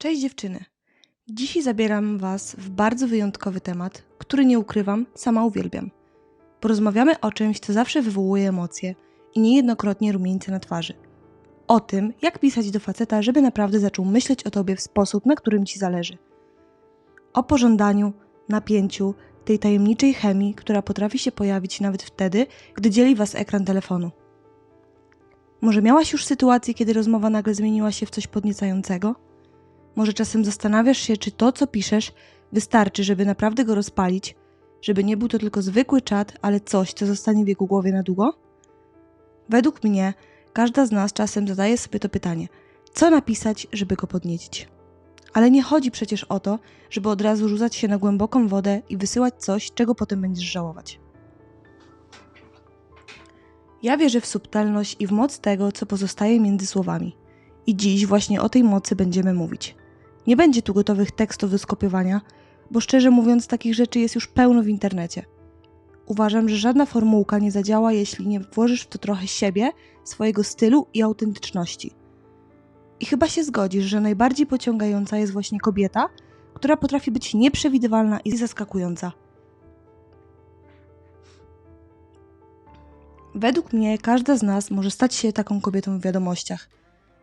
Cześć dziewczyny. Dzisiaj zabieram Was w bardzo wyjątkowy temat, który nie ukrywam, sama uwielbiam. Porozmawiamy o czymś, co zawsze wywołuje emocje i niejednokrotnie rumieńce na twarzy. O tym, jak pisać do faceta, żeby naprawdę zaczął myśleć o Tobie w sposób, na którym Ci zależy. O pożądaniu, napięciu, tej tajemniczej chemii, która potrafi się pojawić nawet wtedy, gdy dzieli Was ekran telefonu. Może miałaś już sytuację, kiedy rozmowa nagle zmieniła się w coś podniecającego? Może czasem zastanawiasz się, czy to, co piszesz, wystarczy, żeby naprawdę go rozpalić, żeby nie był to tylko zwykły czat, ale coś, co zostanie w jego głowie na długo? Według mnie, każda z nas czasem zadaje sobie to pytanie: co napisać, żeby go podniecić? Ale nie chodzi przecież o to, żeby od razu rzucać się na głęboką wodę i wysyłać coś, czego potem będziesz żałować. Ja wierzę w subtelność i w moc tego, co pozostaje między słowami. I dziś właśnie o tej mocy będziemy mówić. Nie będzie tu gotowych tekstów do skopiowania, bo szczerze mówiąc, takich rzeczy jest już pełno w internecie. Uważam, że żadna formułka nie zadziała, jeśli nie włożysz w to trochę siebie, swojego stylu i autentyczności. I chyba się zgodzisz, że najbardziej pociągająca jest właśnie kobieta, która potrafi być nieprzewidywalna i zaskakująca. Według mnie każda z nas może stać się taką kobietą w wiadomościach,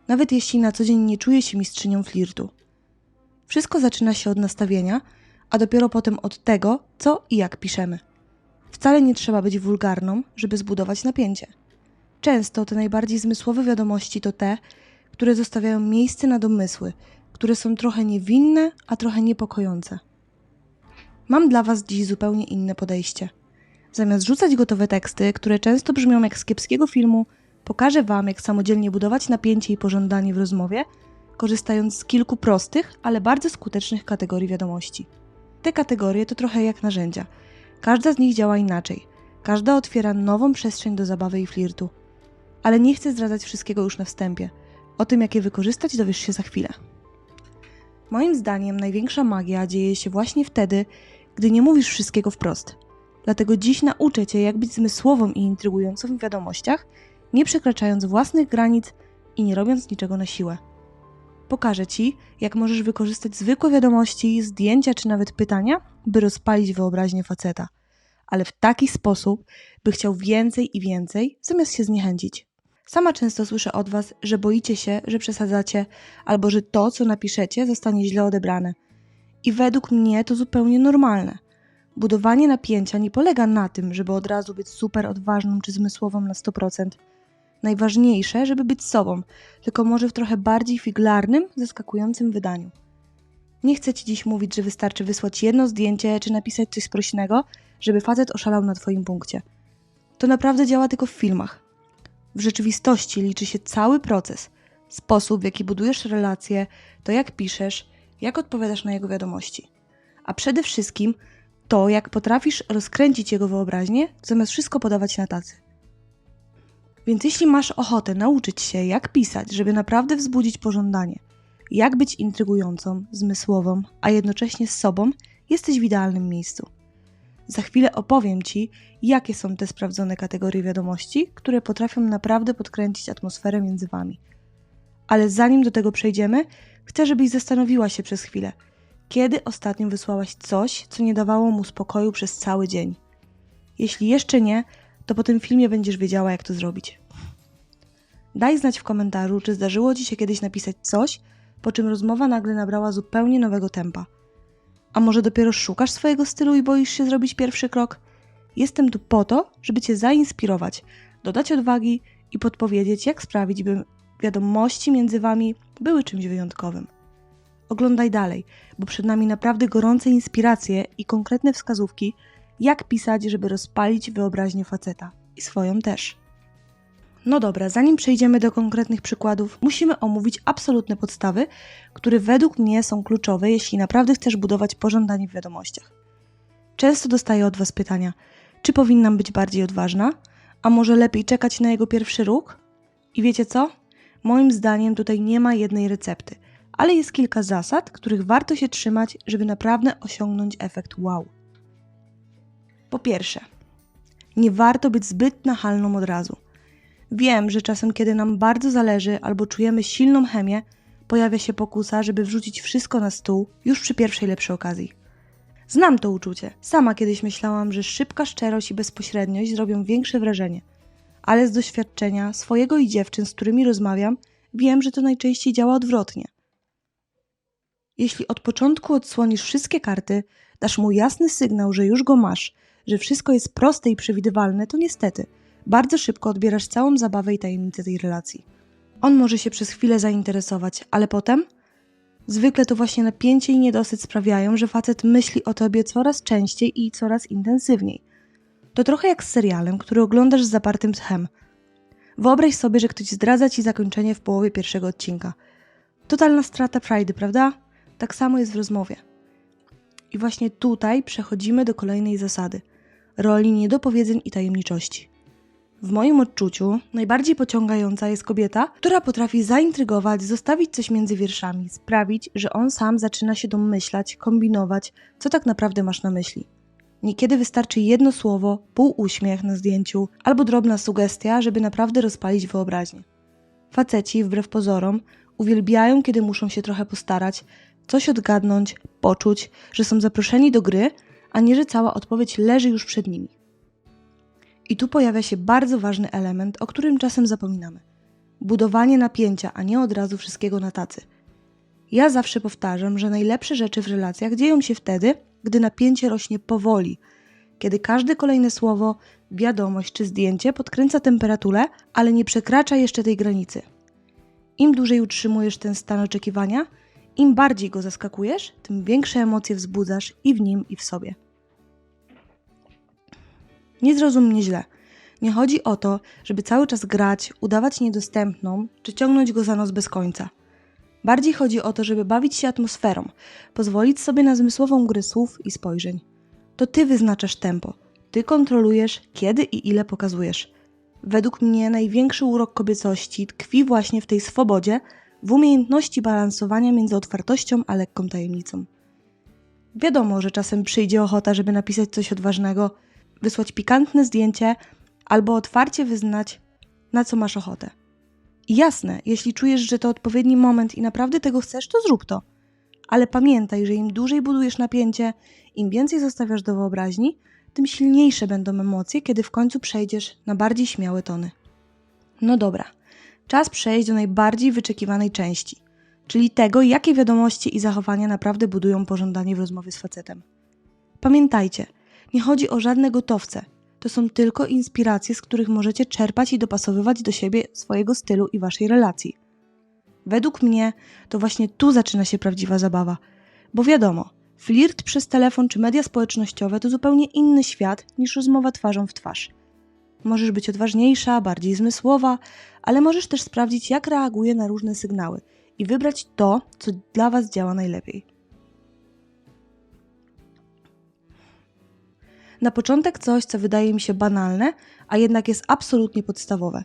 nawet jeśli na co dzień nie czuje się mistrzynią flirtu. Wszystko zaczyna się od nastawienia, a dopiero potem od tego, co i jak piszemy. Wcale nie trzeba być wulgarną, żeby zbudować napięcie. Często te najbardziej zmysłowe wiadomości to te, które zostawiają miejsce na domysły, które są trochę niewinne, a trochę niepokojące. Mam dla Was dziś zupełnie inne podejście. Zamiast rzucać gotowe teksty, które często brzmią jak z kiepskiego filmu, pokażę Wam, jak samodzielnie budować napięcie i pożądanie w rozmowie, korzystając z kilku prostych, ale bardzo skutecznych kategorii wiadomości. Te kategorie to trochę jak narzędzia. Każda z nich działa inaczej. Każda otwiera nową przestrzeń do zabawy i flirtu. Ale nie chcę zdradzać wszystkiego już na wstępie. O tym, jak je wykorzystać, dowiesz się za chwilę. Moim zdaniem największa magia dzieje się właśnie wtedy, gdy nie mówisz wszystkiego wprost. Dlatego dziś nauczę Cię, jak być zmysłową i intrygującą w wiadomościach, nie przekraczając własnych granic i nie robiąc niczego na siłę. Pokażę Ci, jak możesz wykorzystać zwykłe wiadomości, zdjęcia czy nawet pytania, by rozpalić wyobraźnię faceta, ale w taki sposób, by chciał więcej i więcej, zamiast się zniechęcić. Sama często słyszę od Was, że boicie się, że przesadzacie, albo że to, co napiszecie, zostanie źle odebrane. I według mnie to zupełnie normalne. Budowanie napięcia nie polega na tym, żeby od razu być super odważną czy zmysłową na 100%. Najważniejsze, żeby być sobą, tylko może w trochę bardziej figlarnym, zaskakującym wydaniu. Nie chcę Ci dziś mówić, że wystarczy wysłać jedno zdjęcie czy napisać coś sprośnego, żeby facet oszalał na Twoim punkcie. To naprawdę działa tylko w filmach. W rzeczywistości liczy się cały proces, sposób, w jaki budujesz relacje, to jak piszesz, jak odpowiadasz na jego wiadomości. A przede wszystkim to, jak potrafisz rozkręcić jego wyobraźnię, zamiast wszystko podawać na tacy. Więc jeśli masz ochotę nauczyć się, jak pisać, żeby naprawdę wzbudzić pożądanie, jak być intrygującą, zmysłową, a jednocześnie z sobą, jesteś w idealnym miejscu. Za chwilę opowiem Ci, jakie są te sprawdzone kategorie wiadomości, które potrafią naprawdę podkręcić atmosferę między Wami. Ale zanim do tego przejdziemy, chcę, żebyś zastanowiła się przez chwilę, kiedy ostatnio wysłałaś coś, co nie dawało mu spokoju przez cały dzień. Jeśli jeszcze nie, to po tym filmie będziesz wiedziała, jak to zrobić. Daj znać w komentarzu, czy zdarzyło Ci się kiedyś napisać coś, po czym rozmowa nagle nabrała zupełnie nowego tempa. A może dopiero szukasz swojego stylu i boisz się zrobić pierwszy krok? Jestem tu po to, żeby Cię zainspirować, dodać odwagi i podpowiedzieć, jak sprawić, by wiadomości między Wami były czymś wyjątkowym. Oglądaj dalej, bo przed nami naprawdę gorące inspiracje i konkretne wskazówki, jak pisać, żeby rozpalić wyobraźnię faceta i swoją też. No dobra, zanim przejdziemy do konkretnych przykładów, musimy omówić absolutne podstawy, które według mnie są kluczowe, jeśli naprawdę chcesz budować pożądanie w wiadomościach. Często dostaję od Was pytania, czy powinnam być bardziej odważna, a może lepiej czekać na jego pierwszy ruch? I wiecie co? Moim zdaniem tutaj nie ma jednej recepty, ale jest kilka zasad, których warto się trzymać, żeby naprawdę osiągnąć efekt wow. Po pierwsze, nie warto być zbyt nachalną od razu. Wiem, że czasem, kiedy nam bardzo zależy albo czujemy silną chemię, pojawia się pokusa, żeby wrzucić wszystko na stół już przy pierwszej lepszej okazji. Znam to uczucie. Sama kiedyś myślałam, że szybka szczerość i bezpośredniość zrobią większe wrażenie. Ale z doświadczenia swojego i dziewczyn, z którymi rozmawiam, wiem, że to najczęściej działa odwrotnie. Jeśli od początku odsłonisz wszystkie karty, dasz mu jasny sygnał, że już go masz, że wszystko jest proste i przewidywalne, to niestety bardzo szybko odbierasz całą zabawę i tajemnicę tej relacji. On może się przez chwilę zainteresować, ale potem Zwykle to właśnie napięcie i niedosyt sprawiają, że facet myśli o tobie coraz częściej i coraz intensywniej. To trochę jak z serialem, który oglądasz z zapartym tchem. Wyobraź sobie, że ktoś zdradza ci zakończenie w połowie pierwszego odcinka. Totalna strata frajdy, prawda? Tak samo jest w rozmowie. I właśnie tutaj przechodzimy do kolejnej zasady roli niedopowiedzeń i tajemniczości. W moim odczuciu najbardziej pociągająca jest kobieta, która potrafi zaintrygować, zostawić coś między wierszami, sprawić, że on sam zaczyna się domyślać, kombinować, co tak naprawdę masz na myśli. Niekiedy wystarczy jedno słowo, pół uśmiech na zdjęciu albo drobna sugestia, żeby naprawdę rozpalić wyobraźnię. Faceci, wbrew pozorom, uwielbiają, kiedy muszą się trochę postarać, coś odgadnąć, poczuć, że są zaproszeni do gry, a nie że cała odpowiedź leży już przed nimi. I tu pojawia się bardzo ważny element, o którym czasem zapominamy. Budowanie napięcia, a nie od razu wszystkiego na tacy. Ja zawsze powtarzam, że najlepsze rzeczy w relacjach dzieją się wtedy, gdy napięcie rośnie powoli, kiedy każde kolejne słowo, wiadomość czy zdjęcie podkręca temperaturę, ale nie przekracza jeszcze tej granicy. Im dłużej utrzymujesz ten stan oczekiwania, im bardziej go zaskakujesz, tym większe emocje wzbudzasz i w nim, i w sobie. Nie zrozum mnie źle. Nie chodzi o to, żeby cały czas grać, udawać niedostępną, czy ciągnąć go za nos bez końca. Bardziej chodzi o to, żeby bawić się atmosferą, pozwolić sobie na zmysłową grę słów i spojrzeń. To ty wyznaczasz tempo, ty kontrolujesz, kiedy i ile pokazujesz. Według mnie największy urok kobiecości tkwi właśnie w tej swobodzie, w umiejętności balansowania między otwartością a lekką tajemnicą. Wiadomo, że czasem przyjdzie ochota, żeby napisać coś odważnego, wysłać pikantne zdjęcie albo otwarcie wyznać, na co masz ochotę. I jasne, jeśli czujesz, że to odpowiedni moment i naprawdę tego chcesz, to zrób to. Ale pamiętaj, że im dłużej budujesz napięcie, im więcej zostawiasz do wyobraźni, tym silniejsze będą emocje, kiedy w końcu przejdziesz na bardziej śmiałe tony. No dobra, czas przejść do najbardziej wyczekiwanej części, czyli tego, jakie wiadomości i zachowania naprawdę budują pożądanie w rozmowie z facetem. Pamiętajcie, nie chodzi o żadne gotowce. To są tylko inspiracje, z których możecie czerpać i dopasowywać do siebie swojego stylu i waszej relacji. Według mnie to właśnie tu zaczyna się prawdziwa zabawa. Bo wiadomo, flirt przez telefon czy media społecznościowe to zupełnie inny świat niż rozmowa twarzą w twarz. Możesz być odważniejsza, bardziej zmysłowa, ale możesz też sprawdzić, jak reaguje na różne sygnały i wybrać to, co dla Was działa najlepiej. Na początek coś, co wydaje mi się banalne, a jednak jest absolutnie podstawowe.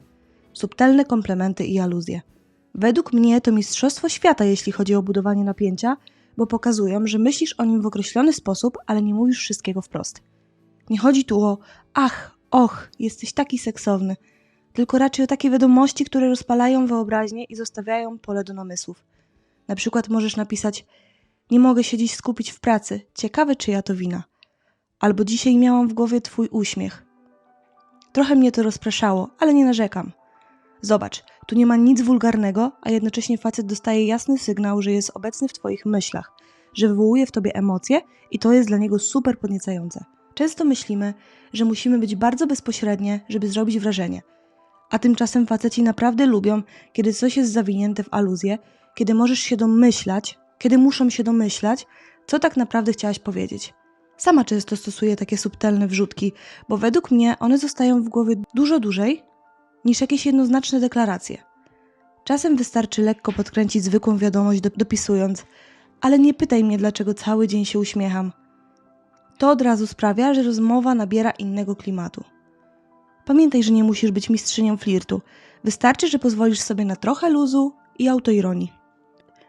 Subtelne komplementy i aluzje. Według mnie to mistrzostwo świata, jeśli chodzi o budowanie napięcia, bo pokazują, że myślisz o nim w określony sposób, ale nie mówisz wszystkiego wprost. Nie chodzi tu o ach, och, jesteś taki seksowny, tylko raczej o takie wiadomości, które rozpalają wyobraźnię i zostawiają pole do namysłów. Na przykład możesz napisać: Nie mogę się dziś skupić w pracy, ciekawe czyja to wina albo dzisiaj miałam w głowie Twój uśmiech. Trochę mnie to rozpraszało, ale nie narzekam. Zobacz, tu nie ma nic wulgarnego, a jednocześnie facet dostaje jasny sygnał, że jest obecny w Twoich myślach, że wywołuje w Tobie emocje i to jest dla niego super podniecające. Często myślimy, że musimy być bardzo bezpośrednie, żeby zrobić wrażenie. A tymczasem faceci naprawdę lubią, kiedy coś jest zawinięte w aluzję, kiedy możesz się domyślać, kiedy muszą się domyślać, co tak naprawdę chciałaś powiedzieć. Sama często stosuję takie subtelne wrzutki, bo według mnie one zostają w głowie dużo dłużej niż jakieś jednoznaczne deklaracje. Czasem wystarczy lekko podkręcić zwykłą wiadomość dopisując, ale nie pytaj mnie, dlaczego cały dzień się uśmiecham. To od razu sprawia, że rozmowa nabiera innego klimatu. Pamiętaj, że nie musisz być mistrzynią flirtu. Wystarczy, że pozwolisz sobie na trochę luzu i autoironii.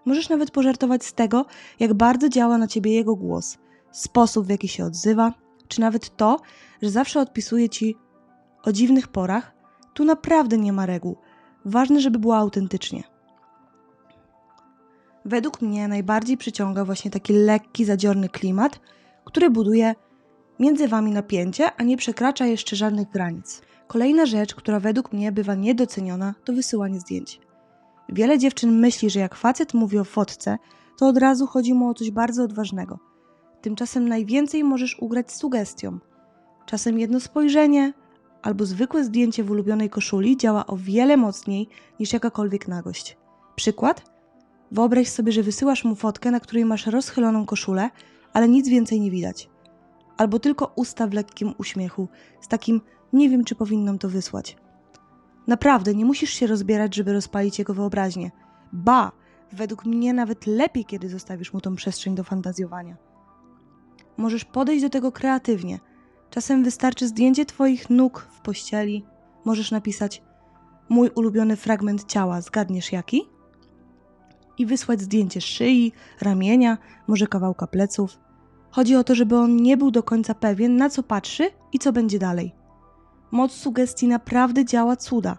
Możesz nawet pożartować z tego, jak bardzo działa na ciebie jego głos – sposób, w jaki się odzywa, czy nawet to, że zawsze odpisuje ci o dziwnych porach, tu naprawdę nie ma reguł. Ważne, żeby było autentycznie. Według mnie najbardziej przyciąga właśnie taki lekki, zadziorny klimat, który buduje między wami napięcie, a nie przekracza jeszcze żadnych granic. Kolejna rzecz, która według mnie bywa niedoceniona, to wysyłanie zdjęć. Wiele dziewczyn myśli, że jak facet mówi o fotce, to od razu chodzi mu o coś bardzo odważnego. Tymczasem najwięcej możesz ugrać sugestią. Czasem jedno spojrzenie albo zwykłe zdjęcie w ulubionej koszuli działa o wiele mocniej niż jakakolwiek nagość. Przykład? Wyobraź sobie, że wysyłasz mu fotkę, na której masz rozchyloną koszulę, ale nic więcej nie widać. Albo tylko usta w lekkim uśmiechu, z takim nie wiem, czy powinnam to wysłać. Naprawdę, nie musisz się rozbierać, żeby rozpalić jego wyobraźnię. Ba, według mnie nawet lepiej, kiedy zostawisz mu tą przestrzeń do fantazjowania. Możesz podejść do tego kreatywnie. Czasem wystarczy zdjęcie Twoich nóg w pościeli. Możesz napisać mój ulubiony fragment ciała, zgadniesz jaki? I wysłać zdjęcie szyi, ramienia, może kawałka pleców. Chodzi o to, żeby on nie był do końca pewien, na co patrzy i co będzie dalej. Moc sugestii naprawdę działa cuda.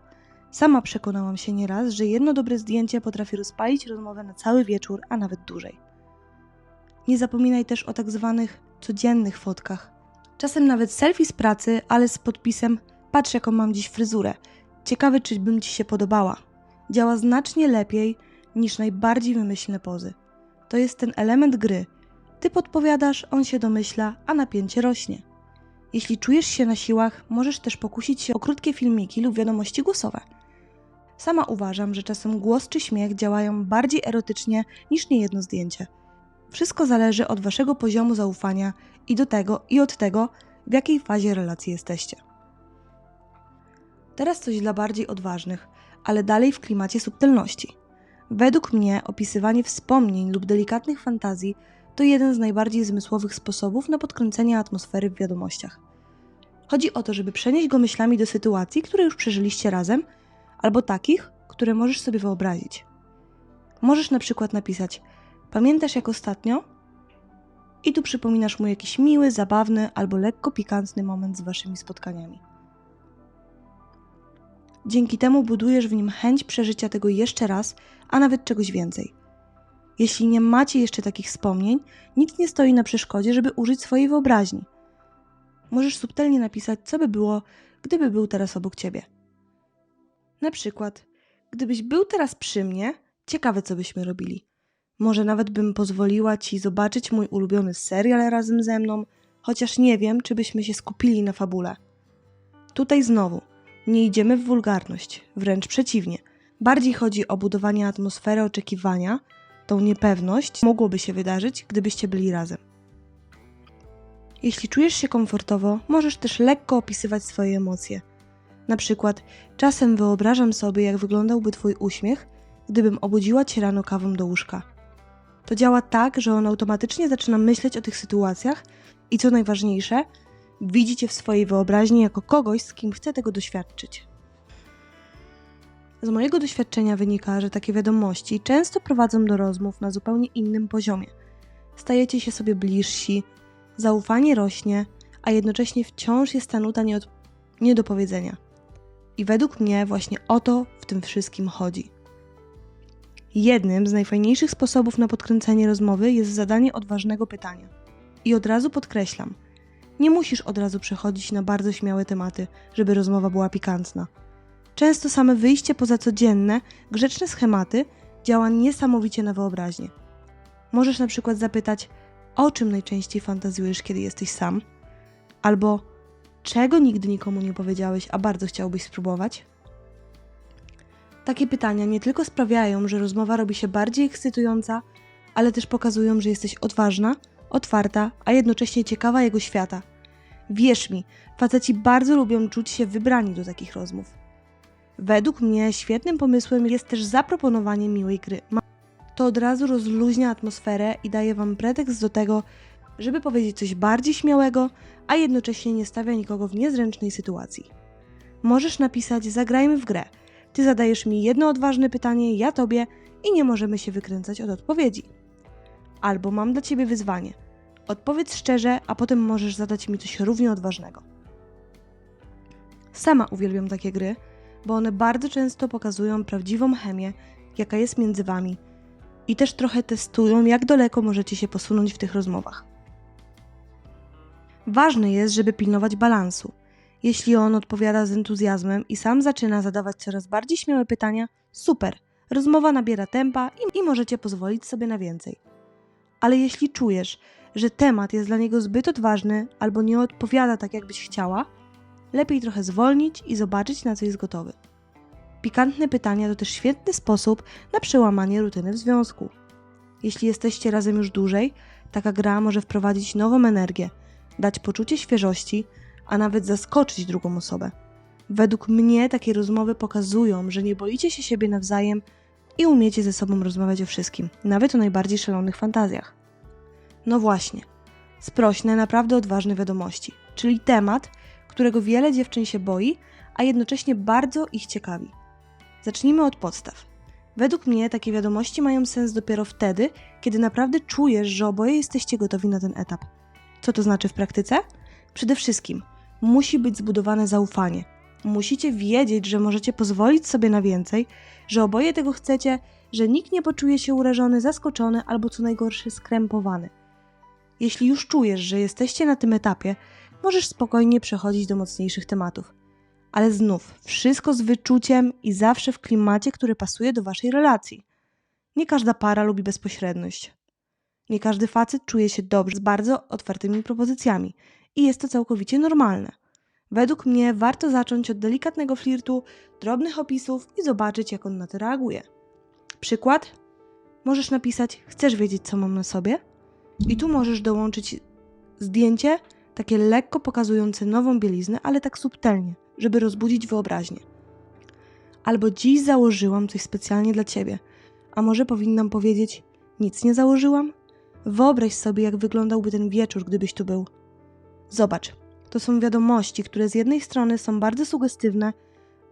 Sama przekonałam się nieraz, że jedno dobre zdjęcie potrafi rozpalić rozmowę na cały wieczór, a nawet dłużej. Nie zapominaj też o tak zwanych codziennych fotkach. Czasem nawet selfie z pracy, ale z podpisem patrz jaką mam dziś fryzurę. Ciekawy, czy bym ci się podobała. Działa znacznie lepiej niż najbardziej wymyślne pozy. To jest ten element gry. Ty podpowiadasz, on się domyśla, a napięcie rośnie. Jeśli czujesz się na siłach, możesz też pokusić się o krótkie filmiki lub wiadomości głosowe. Sama uważam, że czasem głos czy śmiech działają bardziej erotycznie niż niejedno zdjęcie. Wszystko zależy od waszego poziomu zaufania i do tego i od tego, w jakiej fazie relacji jesteście. Teraz coś dla bardziej odważnych, ale dalej w klimacie subtelności. Według mnie opisywanie wspomnień lub delikatnych fantazji to jeden z najbardziej zmysłowych sposobów na podkręcenie atmosfery w wiadomościach. Chodzi o to, żeby przenieść go myślami do sytuacji, które już przeżyliście razem, albo takich, które możesz sobie wyobrazić. Możesz na przykład napisać: Pamiętasz jak ostatnio? I tu przypominasz mu jakiś miły, zabawny albo lekko pikantny moment z waszymi spotkaniami. Dzięki temu budujesz w nim chęć przeżycia tego jeszcze raz, a nawet czegoś więcej. Jeśli nie macie jeszcze takich wspomnień, nic nie stoi na przeszkodzie, żeby użyć swojej wyobraźni. Możesz subtelnie napisać, co by było, gdyby był teraz obok ciebie. Na przykład, gdybyś był teraz przy mnie, ciekawe co byśmy robili. Może nawet bym pozwoliła ci zobaczyć mój ulubiony serial razem ze mną, chociaż nie wiem, czy byśmy się skupili na fabule. Tutaj znowu, nie idziemy w wulgarność, wręcz przeciwnie. Bardziej chodzi o budowanie atmosfery oczekiwania, tą niepewność mogłoby się wydarzyć, gdybyście byli razem. Jeśli czujesz się komfortowo, możesz też lekko opisywać swoje emocje. Na przykład, czasem wyobrażam sobie, jak wyglądałby Twój uśmiech, gdybym obudziła Cię rano kawą do łóżka. To działa tak, że on automatycznie zaczyna myśleć o tych sytuacjach i co najważniejsze, widzi Cię w swojej wyobraźni jako kogoś, z kim chce tego doświadczyć. Z mojego doświadczenia wynika, że takie wiadomości często prowadzą do rozmów na zupełnie innym poziomie. Stajecie się sobie bliżsi, zaufanie rośnie, a jednocześnie wciąż jest ta nuta nie, od... nie do powiedzenia. I według mnie właśnie o to w tym wszystkim chodzi. Jednym z najfajniejszych sposobów na podkręcenie rozmowy jest zadanie odważnego pytania. I od razu podkreślam, nie musisz od razu przechodzić na bardzo śmiałe tematy, żeby rozmowa była pikantna. Często same wyjście poza codzienne, grzeczne schematy działa niesamowicie na wyobraźnię. Możesz na przykład zapytać, o czym najczęściej fantazjujesz, kiedy jesteś sam? Albo czego nigdy nikomu nie powiedziałeś, a bardzo chciałbyś spróbować? Takie pytania nie tylko sprawiają, że rozmowa robi się bardziej ekscytująca, ale też pokazują, że jesteś odważna, otwarta, a jednocześnie ciekawa jego świata. Wierz mi, faceci bardzo lubią czuć się wybrani do takich rozmów. Według mnie świetnym pomysłem jest też zaproponowanie miłej gry. To od razu rozluźnia atmosferę i daje Wam pretekst do tego, żeby powiedzieć coś bardziej śmiałego, a jednocześnie nie stawia nikogo w niezręcznej sytuacji. Możesz napisać: Zagrajmy w grę. Ty zadajesz mi jedno odważne pytanie, ja tobie i nie możemy się wykręcać od odpowiedzi. Albo mam dla ciebie wyzwanie. Odpowiedz szczerze, a potem możesz zadać mi coś równie odważnego. Sama uwielbiam takie gry, bo one bardzo często pokazują prawdziwą chemię, jaka jest między wami. i też trochę testują, jak daleko możecie się posunąć w tych rozmowach. Ważne jest, żeby pilnować balansu. Jeśli on odpowiada z entuzjazmem i sam zaczyna zadawać coraz bardziej śmiałe pytania, super, rozmowa nabiera tempa i, i możecie pozwolić sobie na więcej. Ale jeśli czujesz, że temat jest dla niego zbyt odważny albo nie odpowiada tak, jakbyś chciała, lepiej trochę zwolnić i zobaczyć, na co jest gotowy. Pikantne pytania to też świetny sposób na przełamanie rutyny w związku. Jeśli jesteście razem już dłużej, taka gra może wprowadzić nową energię, dać poczucie świeżości, a nawet zaskoczyć drugą osobę. Według mnie takie rozmowy pokazują, że nie boicie się siebie nawzajem i umiecie ze sobą rozmawiać o wszystkim, nawet o najbardziej szalonych fantazjach. No właśnie, sprośne, naprawdę odważne wiadomości, czyli temat, którego wiele dziewczyn się boi, a jednocześnie bardzo ich ciekawi. Zacznijmy od podstaw. Według mnie takie wiadomości mają sens dopiero wtedy, kiedy naprawdę czujesz, że oboje jesteście gotowi na ten etap. Co to znaczy w praktyce? Przede wszystkim musi być zbudowane zaufanie. Musicie wiedzieć, że możecie pozwolić sobie na więcej, że oboje tego chcecie, że nikt nie poczuje się urażony, zaskoczony albo co najgorsze skrępowany. Jeśli już czujesz, że jesteście na tym etapie, możesz spokojnie przechodzić do mocniejszych tematów. Ale znów, wszystko z wyczuciem i zawsze w klimacie, który pasuje do waszej relacji. Nie każda para lubi bezpośredność. Nie każdy facet czuje się dobrze z bardzo otwartymi propozycjami i jest to całkowicie normalne. Według mnie warto zacząć od delikatnego flirtu, drobnych opisów i zobaczyć, jak on na to reaguje. Przykład? Możesz napisać: Chcesz wiedzieć, co mam na sobie? I tu możesz dołączyć zdjęcie, takie lekko pokazujące nową bieliznę, ale tak subtelnie, żeby rozbudzić wyobraźnię. Albo dziś założyłam coś specjalnie dla ciebie, a może powinnam powiedzieć: Nic nie założyłam? Wyobraź sobie, jak wyglądałby ten wieczór, gdybyś tu był. Zobacz, to są wiadomości, które z jednej strony są bardzo sugestywne,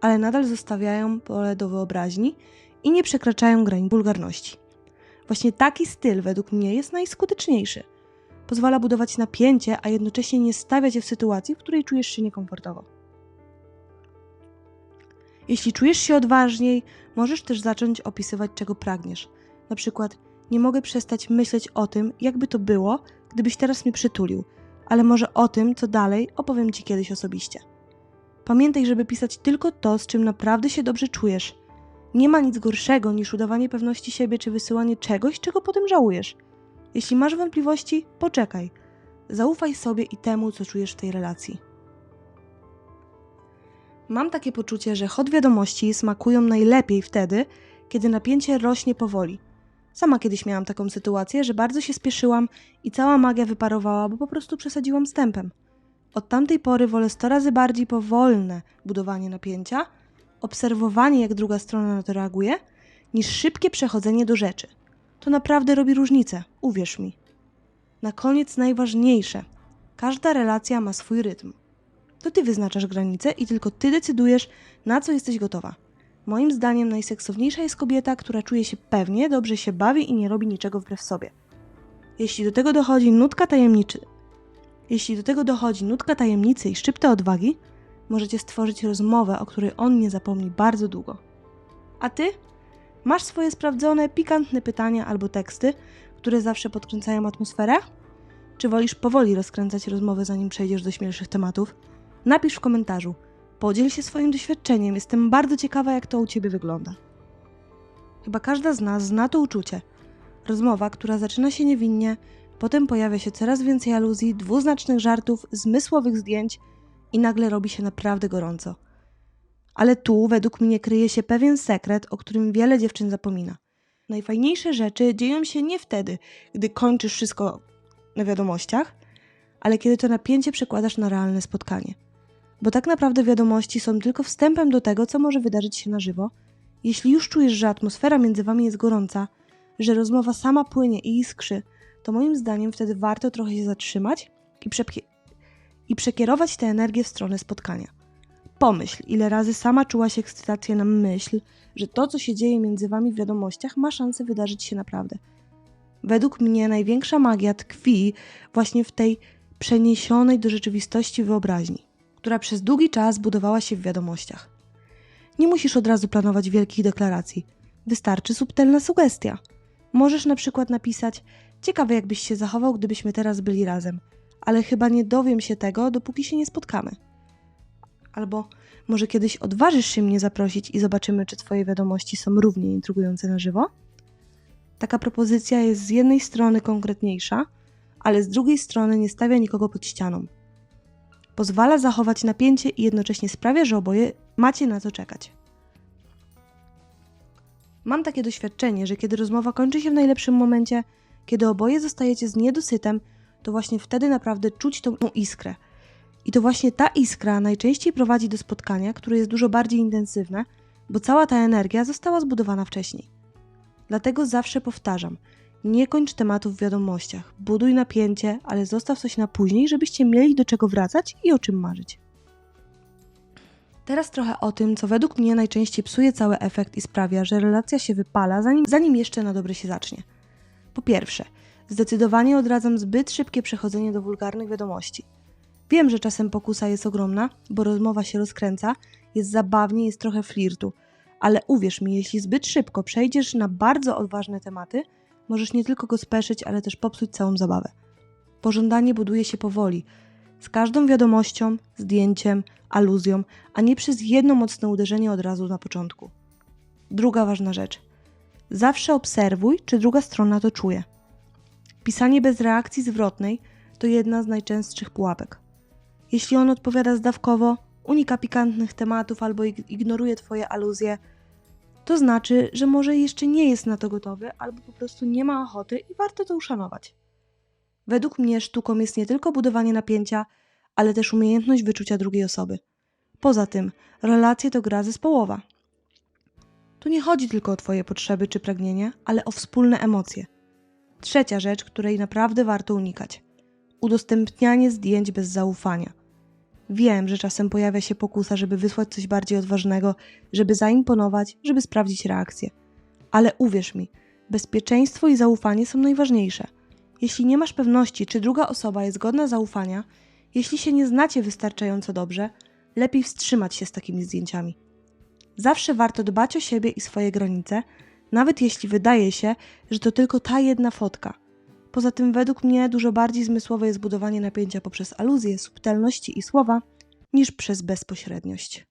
ale nadal zostawiają pole do wyobraźni i nie przekraczają granic wulgarności. Właśnie taki styl według mnie jest najskuteczniejszy. Pozwala budować napięcie, a jednocześnie nie stawia cię w sytuacji, w której czujesz się niekomfortowo. Jeśli czujesz się odważniej, możesz też zacząć opisywać, czego pragniesz. Na przykład, nie mogę przestać myśleć o tym, jakby to było, gdybyś teraz mnie przytulił, ale może o tym, co dalej, opowiem ci kiedyś osobiście. Pamiętaj, żeby pisać tylko to, z czym naprawdę się dobrze czujesz. Nie ma nic gorszego niż udawanie pewności siebie czy wysyłanie czegoś, czego potem żałujesz. Jeśli masz wątpliwości, poczekaj. Zaufaj sobie i temu, co czujesz w tej relacji. Mam takie poczucie, że hot wiadomości smakują najlepiej wtedy, kiedy napięcie rośnie powoli. Sama kiedyś miałam taką sytuację, że bardzo się spieszyłam i cała magia wyparowała, bo po prostu przesadziłam z tempem. Od tamtej pory wolę 100 razy bardziej powolne budowanie napięcia, obserwowanie jak druga strona na to reaguje, niż szybkie przechodzenie do rzeczy. To naprawdę robi różnicę, uwierz mi. Na koniec najważniejsze. Każda relacja ma swój rytm. To ty wyznaczasz granice i tylko ty decydujesz, na co jesteś gotowa. Moim zdaniem najseksowniejsza jest kobieta, która czuje się pewnie, dobrze się bawi i nie robi niczego wbrew sobie. Jeśli do tego dochodzi nutka tajemniczy, jeśli do tego dochodzi nutka tajemnicy i szczypta odwagi, możecie stworzyć rozmowę, o której on nie zapomni bardzo długo. A ty? Masz swoje sprawdzone, pikantne pytania albo teksty, które zawsze podkręcają atmosferę? Czy wolisz powoli rozkręcać rozmowę, zanim przejdziesz do śmielszych tematów? Napisz w komentarzu. Podziel się swoim doświadczeniem. Jestem bardzo ciekawa, jak to u ciebie wygląda. Chyba każda z nas zna to uczucie. Rozmowa, która zaczyna się niewinnie, potem pojawia się coraz więcej aluzji, dwuznacznych żartów, zmysłowych zdjęć i nagle robi się naprawdę gorąco. Ale tu, według mnie, kryje się pewien sekret, o którym wiele dziewczyn zapomina. Najfajniejsze rzeczy dzieją się nie wtedy, gdy kończysz wszystko na wiadomościach, ale kiedy to napięcie przekładasz na realne spotkanie. Bo tak naprawdę wiadomości są tylko wstępem do tego, co może wydarzyć się na żywo. Jeśli już czujesz, że atmosfera między wami jest gorąca, że rozmowa sama płynie i iskrzy, to moim zdaniem wtedy warto trochę się zatrzymać i, i przekierować tę energię w stronę spotkania. Pomyśl, ile razy sama czułaś ekscytację na myśl, że to, co się dzieje między wami w wiadomościach, ma szansę wydarzyć się naprawdę. Według mnie największa magia tkwi właśnie w tej przeniesionej do rzeczywistości wyobraźni, która przez długi czas budowała się w wiadomościach. Nie musisz od razu planować wielkich deklaracji. Wystarczy subtelna sugestia. Możesz na przykład napisać: Ciekawe, jakbyś się zachował, gdybyśmy teraz byli razem, ale chyba nie dowiem się tego, dopóki się nie spotkamy. Albo może kiedyś odważysz się mnie zaprosić i zobaczymy, czy Twoje wiadomości są równie intrygujące na żywo? Taka propozycja jest z jednej strony konkretniejsza, ale z drugiej strony nie stawia nikogo pod ścianą. Pozwala zachować napięcie i jednocześnie sprawia, że oboje macie na co czekać. Mam takie doświadczenie, że kiedy rozmowa kończy się w najlepszym momencie, kiedy oboje zostajecie z niedosytem, to właśnie wtedy naprawdę czuć tą iskrę. I to właśnie ta iskra najczęściej prowadzi do spotkania, które jest dużo bardziej intensywne, bo cała ta energia została zbudowana wcześniej. Dlatego zawsze powtarzam: nie kończ tematów w wiadomościach, buduj napięcie, ale zostaw coś na później, żebyście mieli do czego wracać i o czym marzyć. Teraz trochę o tym, co według mnie najczęściej psuje cały efekt i sprawia, że relacja się wypala, zanim, zanim jeszcze na dobre się zacznie. Po pierwsze, zdecydowanie odradzam zbyt szybkie przechodzenie do wulgarnych wiadomości. Wiem, że czasem pokusa jest ogromna, bo rozmowa się rozkręca, jest zabawnie, jest trochę flirtu, ale uwierz mi, jeśli zbyt szybko przejdziesz na bardzo odważne tematy, możesz nie tylko go speszyć, ale też popsuć całą zabawę. Pożądanie buduje się powoli, z każdą wiadomością, zdjęciem, aluzją, a nie przez jedno mocne uderzenie od razu na początku. Druga ważna rzecz. Zawsze obserwuj, czy druga strona to czuje. Pisanie bez reakcji zwrotnej to jedna z najczęstszych pułapek. Jeśli on odpowiada zdawkowo, unika pikantnych tematów albo ignoruje Twoje aluzje, to znaczy, że może jeszcze nie jest na to gotowy, albo po prostu nie ma ochoty i warto to uszanować. Według mnie sztuką jest nie tylko budowanie napięcia, ale też umiejętność wyczucia drugiej osoby. Poza tym, relacje to gra zespołowa. Tu nie chodzi tylko o Twoje potrzeby czy pragnienia, ale o wspólne emocje. Trzecia rzecz, której naprawdę warto unikać: udostępnianie zdjęć bez zaufania. Wiem, że czasem pojawia się pokusa, żeby wysłać coś bardziej odważnego, żeby zaimponować, żeby sprawdzić reakcję. Ale uwierz mi, bezpieczeństwo i zaufanie są najważniejsze. Jeśli nie masz pewności, czy druga osoba jest godna zaufania, jeśli się nie znacie wystarczająco dobrze, lepiej wstrzymać się z takimi zdjęciami. Zawsze warto dbać o siebie i swoje granice, nawet jeśli wydaje się, że to tylko ta jedna fotka. Poza tym, według mnie, dużo bardziej zmysłowe jest budowanie napięcia poprzez aluzje, subtelności i słowa, niż przez bezpośredniość.